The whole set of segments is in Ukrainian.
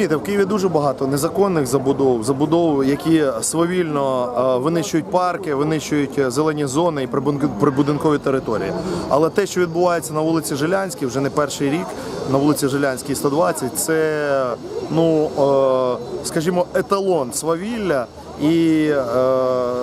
Розумієте, в Києві дуже багато незаконних забудов, забудов, які свавільно е, винищують парки, винищують е, зелені зони і прибудинкові території. Але те, що відбувається на вулиці Жилянській, вже не перший рік, на вулиці Жилянській 120, це ну е, скажімо, еталон свавілля. І е,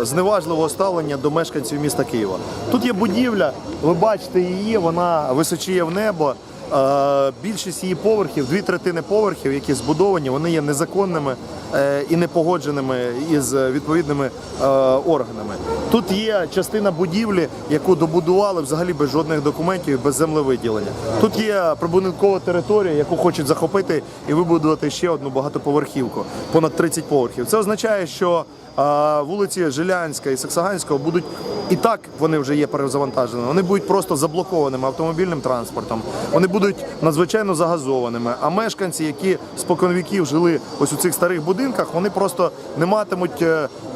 зневажливого ставлення до мешканців міста Києва. Тут є будівля, ви бачите її, вона височіє в небо. Е, Більшість її поверхів, дві третини поверхів, які збудовані, вони є незаконними е, і не погодженими із відповідними е, органами. Тут є частина будівлі, яку добудували взагалі без жодних документів, і без землевиділення. Тут є прибудинкова територія, яку хочуть захопити і вибудувати ще одну багатоповерхівку, понад 30 поверхів. Це означає, що е, вулиці Жилянська і Саксаганського будуть і так вони вже є перезавантажені. Вони будуть просто заблокованими автомобільним транспортом. Вони будуть надзвичайно загазованими. А мешканці, які споконвіків жили ось у цих старих будинках, вони просто не матимуть е,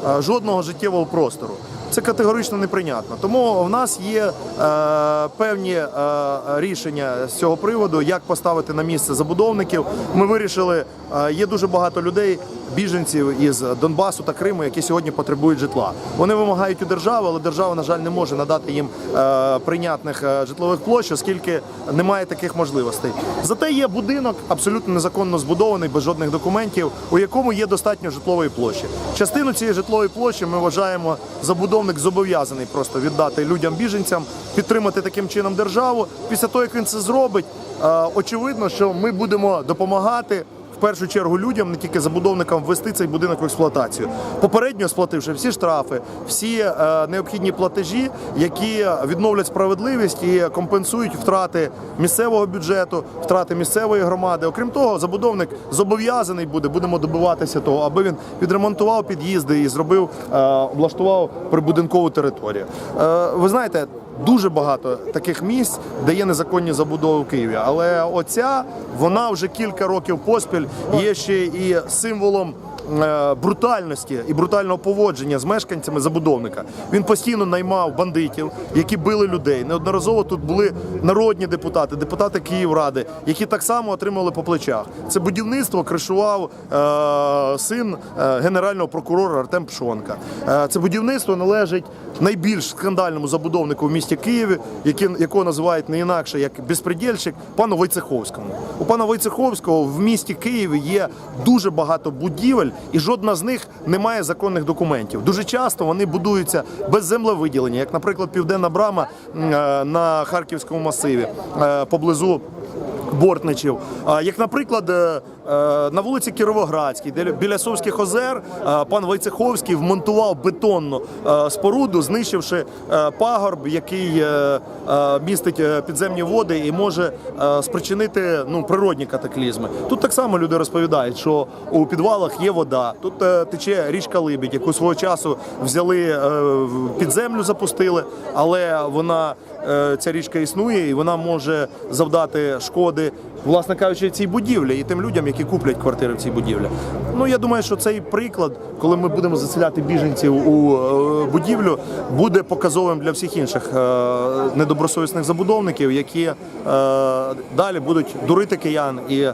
е, жодного життєвого простору. Це категорично неприйнятно. Тому в нас є е, певні е, рішення з цього приводу, як поставити на місце забудовників. Ми вирішили, е, є дуже багато людей, біженців із Донбасу та Криму, які сьогодні потребують житла. Вони вимагають у держави, але держава, на жаль, не може надати їм е, прийнятних е, житлових площ, оскільки немає таких можливостей. Зате є будинок абсолютно незаконно збудований, без жодних документів, у якому є достатньо житлової площі. Частину цієї житлової площі ми вважаємо, забудовник зобов'язаний просто віддати людям біженцям, підтримати таким чином державу. Після того, як він це зробить, е, очевидно, що ми будемо допомагати. Першу чергу людям, не тільки забудовникам, ввести цей будинок в експлуатацію. Попередньо сплативши всі штрафи, всі е, необхідні платежі, які відновлять справедливість і компенсують втрати місцевого бюджету, втрати місцевої громади. Окрім того, забудовник зобов'язаний буде, будемо добиватися того, аби він відремонтував під'їзди і зробив, е, облаштував прибудинкову територію. Е, ви знаєте. Дуже багато таких місць, де є незаконні забудови в Києві. Але оця вона вже кілька років поспіль є ще і символом. Е, Брутальності і брутального поводження з мешканцями забудовника він постійно наймав бандитів, які били людей. Неодноразово тут були народні депутати, депутати Київради, які так само отримали по плечах. Це будівництво кришував е, син е, генерального прокурора Артем Пшонка. Це будівництво належить найбільш скандальному забудовнику в місті Києві, якого називають не інакше як безпредельщик, пану Войцеховському. У пана Войцеховського в місті Києві є дуже багато будівель, і жодна з них не має законних документів. Дуже часто вони будуються без землевиділення, як, наприклад, Південна Брама е, на Харківському масиві е, поблизу. Бортничів, як, наприклад, е, е, на вулиці Кіровоградській, де біля Совських озер е, пан Войцеховський вмонтував бетонну споруду, знищивши пагорб, який містить підземні води і може спричинити ну, природні катаклізми. Тут так само люди розповідають, що у підвалах є вода, тут тече річка Либідь, яку свого часу взяли під землю, запустили, але вона ця річка існує і вона може завдати шкоди, власне кажучи, цій будівлі і тим людям, які куплять квартири в цій будівлі. Ну я думаю, що цей приклад, коли ми будемо заселяти біженців у е, будівлю, буде показовим для всіх інших е, недобросовісних забудовників, які е, далі будуть дурити киян і,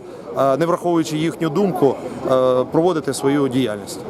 не враховуючи їхню думку, проводити свою діяльність.